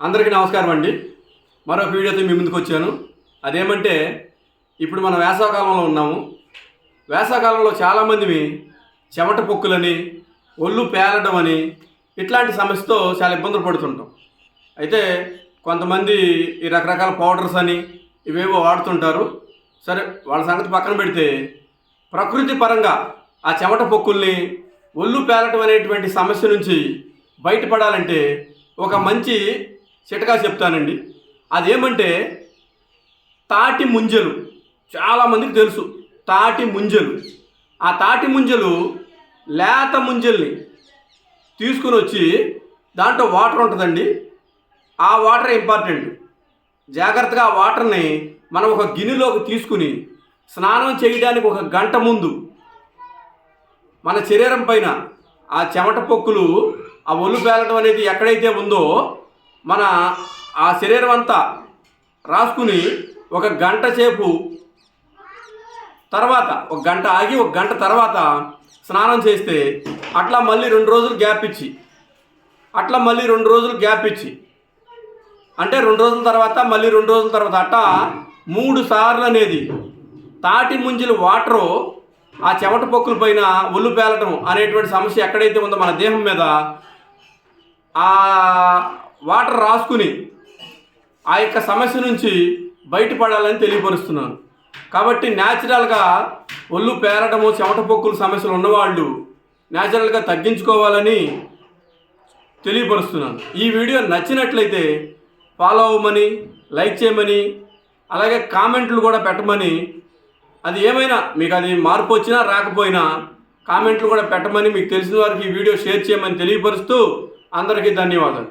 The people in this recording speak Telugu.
అందరికీ నమస్కారం అండి. మరొక వీడియోతో మీ ముందుకు వచ్చాను. అదేమంటే ఇప్పుడు మనం వేసవకాలంలో ఉన్నాము. వేసవకాలంలో చాలామంది చెమట పొక్కులని ఒళ్ళు పేలడం అని ఇట్లాంటి సమస్యతో చాలా ఇబ్బందులు పడుతుంటాం. అయితే కొంతమంది ఈ రకరకాల పౌడర్స్ అని ఇవేవో వాడుతుంటారు. సరే వాళ్ళ సంగతి పక్కన పెడితే ప్రకృతి పరంగా ఆ చెమట పొక్కుల్ని ఒళ్ళు పేలటం అనేటువంటి సమస్య నుంచి బయటపడాలంటే ఒక మంచి చిటకా చెప్తానండి. అదేమంటే తాటి ముంజలు చాలామందికి తెలుసు తాటి ముంజలు. ఆ తాటి ముంజలు లేత ముంజల్ని తీసుకుని వచ్చి దాంట్లో వాటర్ ఉంటుందండి. ఆ వాటర్ ఇంపార్టెంట్. జాగ్రత్తగా ఆ వాటర్ని మనం ఒక గిన్నెలోకి తీసుకుని స్నానం చేయడానికి ఒక గంట ముందు మన శరీరం పైన ఆ చెమట పొక్కులు ఆ ఒళ్ళు పేలడం అనేది ఎక్కడైతే ఉందో మన ఆ శరీరం అంతా రాసుకుని ఒక గంట సేపు తర్వాత ఒక గంట ఆగి ఒక గంట తర్వాత స్నానం చేస్తే అట్లా మళ్ళీ రెండు రోజులు గ్యాప్ ఇచ్చి అట్లా మళ్ళీ రెండు రోజులు గ్యాప్ ఇచ్చి అంటే రెండు రోజుల తర్వాత మళ్ళీ రెండు రోజుల తర్వాత అట్టా మూడు సార్లు అనేది తాటి ముంజలు వాటరు ఆ చెమట పొక్కుల పైన ఒళ్ళు పేలటం అనేటువంటి సమస్య ఎక్కడైతే ఉందో మన దేహం మీద ఆ వాటర్ రాసుకుని ఆ యొక్క సమస్య నుంచి బయటపడాలని తెలియపరుస్తున్నాను కాబట్టి న్యాచురల్గా ఒళ్ళు పేరడము చెమట పొక్కుల సమస్యలు ఉన్నవాళ్ళు న్యాచురల్గా తగ్గించుకోవాలని తెలియపరుస్తున్నాను ఈ వీడియో నచ్చినట్లయితే ఫాలో అవ్వమని లైక్ చేయమని అలాగే కామెంట్లు కూడా పెట్టమని అది ఏమైనా మీకు అది మార్పు వచ్చినా రాకపోయినా కామెంట్లు కూడా పెట్టమని మీకు తెలిసిన వారికి ఈ వీడియో షేర్ చేయమని తెలియపరుస్తూ అందరికీ ధన్యవాదాలు.